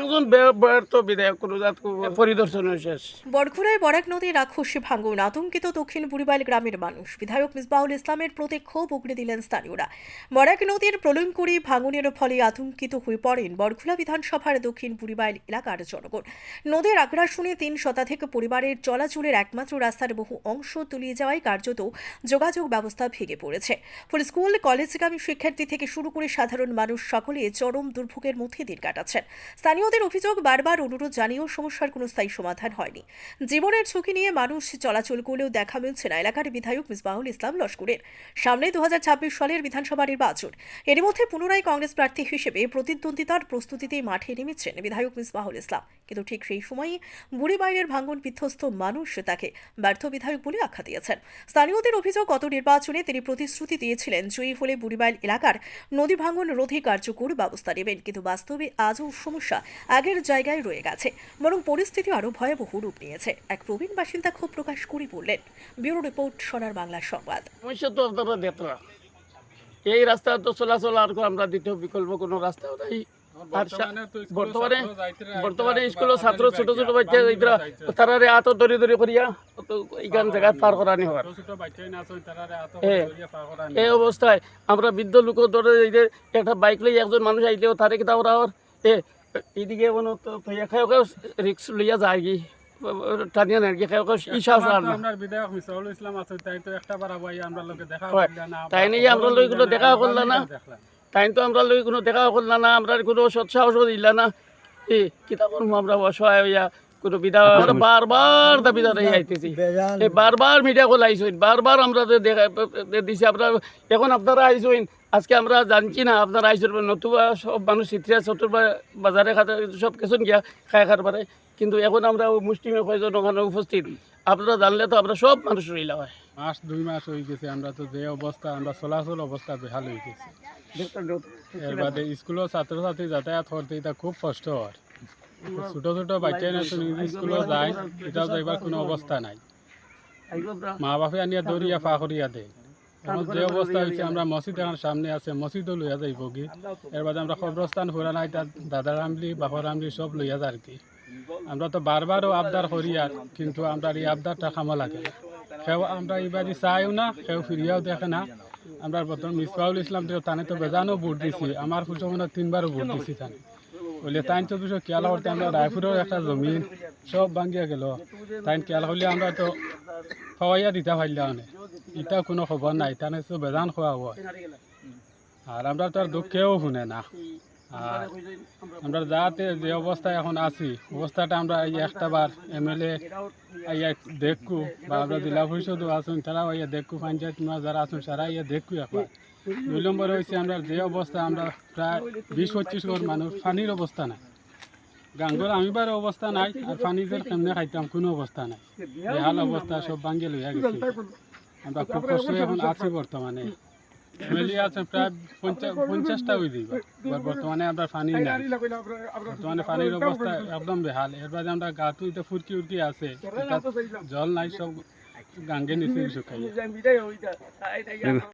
একজন ব্যর্থ বিধায়ক কোনো জাত পরিদর্শন শেষ। বরখুড়ায় বরাক নদীর রাক্ষসী ভাঙ্গন আতঙ্কিত দক্ষিণ বুড়িবাইল গ্রামের মানুষ। বিধায়ক মিসবাহুল ইসলামের প্রতি ক্ষোভ উগড়ে দিলেন স্থানীয়রা। বরাক নদীর প্রলয়ঙ্করী ভাঙনের ফলে আতঙ্কিত হয়ে পড়েন বরখুলা বিধানসভার দক্ষিণ বুড়িবাইল এলাকার জনগণ। নদীর আগ্রাসনে তিন শতাধিক পরিবারের চলাচলের একমাত্র রাস্তার বহু অংশ তুলিয়ে যাওয়ায় কার্যত যোগাযোগ ব্যবস্থা ভেঙে পড়েছে। ফলে স্কুল কলেজগামী শিক্ষার্থী থেকে শুরু করে সাধারণ মানুষ সকলে চরম দুর্ভোগের মধ্যে দিন কাটাচ্ছেন। স্থানীয়দের অভিযোগ বারবার অনুরোধ জানিয়েও সমস্যার কোনো স্থায়ী সমাধান হয়নি। জীবনের ঝুঁকি নিয়ে মানুষ চলাচল করলেও দেখা মিলছে না। এলাকার বিধায়ক মিসবাহুল ইসলাম লস্করের। সামনে দু হাজার ছাব্বিশ সালের বিধানসভা নির্বাচন। এর মধ্যে পুনরায় কংগ্রেস প্রার্থী হিসেবে প্রতিদ্বন্দ্বিতার প্রস্তুতিতে মাঠে নেমেছেন বিধায়ক মিসবাহুল ইসলাম। কিন্তু ঠিক সেই সময়ই বুড়ি বাইরের ভাঙ্গন বিধ্বস্ত মানুষ তাকে ব্যর্থ বিধায়ক বলে আখ্যা দিয়েছেন। স্থানীয়দের অভিযোগ, গত নির্বাচনে তিনি প্রতিশ্রুতি দিয়েছিলেন, জয়ী হলে বুড়িবাইল এলাকার নদী ভাঙ্গন রোধে কার্যকর ব্যবস্থা নেবেন, কিন্তু বাস্তবে আজও সমস্যা আগের জায়গায় রয়ে গেছে, বরং পরিস্থিতি আরও ভয়াবহ রূপ নিয়েছে। এক প্রবীণ বাসিন্দা ক্ষোভ প্রকাশ করে বললেন, ব্যুরো রিপোর্ট, সোনার বাংলা সংবাদ। এই রাস্তা তো চলাচল আর আমরা দ্বিতীয় বিকল্প কোনো রাস্তাও নাই। আর বর্তমানে বর্তমানে স্কুলের ছাত্র ছোট ছোট বাচ্চা এগুলা তারারে আত দরি দরি করিয়া এইখান জায়গা পার করানি হওয়ার। এই অবস্থায় আমরা বৃদ্ধ লোক ধরে এই যে একটা বাইক লই একজন মানুষ আইলেও তারে কিতা ওরা ওর এ এইদিকে মনে খাই খাই রিক্স লইয়া যায় কি টানিয়া নেন কি খাই খাই ই সাহস আর না আপনার বিধায়ক মিসাউল ইসলাম আছে তাই তো একটা বার আমরা লোকে দেখা। করলাম না তাই নিয়ে আমরা দেখা করলাম না? তাই তো আমরা লই কোনো দেখা করলাম না আমরা কোনো সৎসাহসও দিলা না। এ কিতা করব আমরা অসহায় হইয়া কোনো বিধা আমরা বারবার দাবি দাঁড়াই আইতেছি। এই বারবার মিডিয়া কল আইসইন বারবার আমরা দেখা দিছি আমরা এখন আপনারা আইসইন আজকে আমরা জানছি না আপনারা আইসেন নতুবা সব মানুষ চিত্রিয়া চতুর বাজারে খাতে সব কিছু গিয়া খায় খার পারে। কিন্তু এখন আমরা ওই মুষ্টিমে কয়জন ওখানে উপস্থিত? আপনারা জানলে তো আমরা সব মানুষ রইলা হয়। মাস দুই মাস হয়ে গেছে আমরা তো যে অবস্থা আমরা চলাচল অবস্থা বেহাল হয়ে গেছে। এর বাদে স্কুলের ছাত্রছাত্রী যাতায়াত করতে এটা খুব কষ্ট হয়। ছোট ছোট বাচ্চা না স্কুলে যায় এটাও যাইবার কোনো অবস্থা নাই। মা বাপে আনিয়া দৌড়িয়া ফা করিয়া দেয়। এখন যে অবস্থা হয়েছে আমরা মসজিদ এখন সামনে আছে মসজিদও লইয়া যাইব কি? এর বাদে আমরা কবরস্থান ফুরা নাই তার দাদার আমলি বাপর আমলি সব লইয়া যায় আর কি। আমরা তো বারবারও আবদার করি আর কিন্তু আমরা এই আবদারটা খামা লাগে না। সেও আমরা এবারই চাইও না, সেও ফিরিয়াও দেখে না। আমরা বর্তমান মিসবাউল ইসলাম তো তানে তো বেজানও ভোট দিছি আমার ফুসমনে তিনবারও ভোট দিছি তানে। বলে তাই তো দুশো খেয়াল করতে আমরা রায়পুরের একটা জমিন সব ভাঙ্গিয়া গেল। তাই খেয়াল করলে আমরা তো খাওয়াইয়া দিতে পারলাম না এটা কোনো খবর নাই, তানে তো বেজান খোয়া হয়। আর আমরা তো আর দুঃখেও শুনে না। আর আমরা যাতে যে অবস্থায় এখন আছি, অবস্থাটা আমরা এই একটা বার এম এল এ আইয়া দেখু বা আমরা জেলা পরিষদও আসুন তারাও আইয়া দেখু পঞ্চায়েত যারা আসুন তারা আইয়া দেখু একবার। দুই নম্বর হয়েছে আমরা যে অবস্থা, আমরা প্রায় বিশ পঁচিশ ঘর মানুষ, পানির অবস্থা নাই। গাঙ্গর আমিবার অবস্থা নাই, আর পানি যে কেমনে খাইতাম, কোনো অবস্থা নাই। বেহাল অবস্থা, সব ভাঙ্গে লইয়া গেছে। আমরা খুব কষ্ট এখন আছি বর্তমানে। ফ্যামিলি আছে প্রায় পঞ্চাশ পঞ্চাশটা হয়ে দিব বর্তমানে আমরা পানি নাই। বর্তমানে পানির অবস্থা একদম বেহাল। এর বাদে আমরা গা তুইতে ফুরকি উরকি আছে। জল নাই, সব গাঙ্গে নিচে শুকাই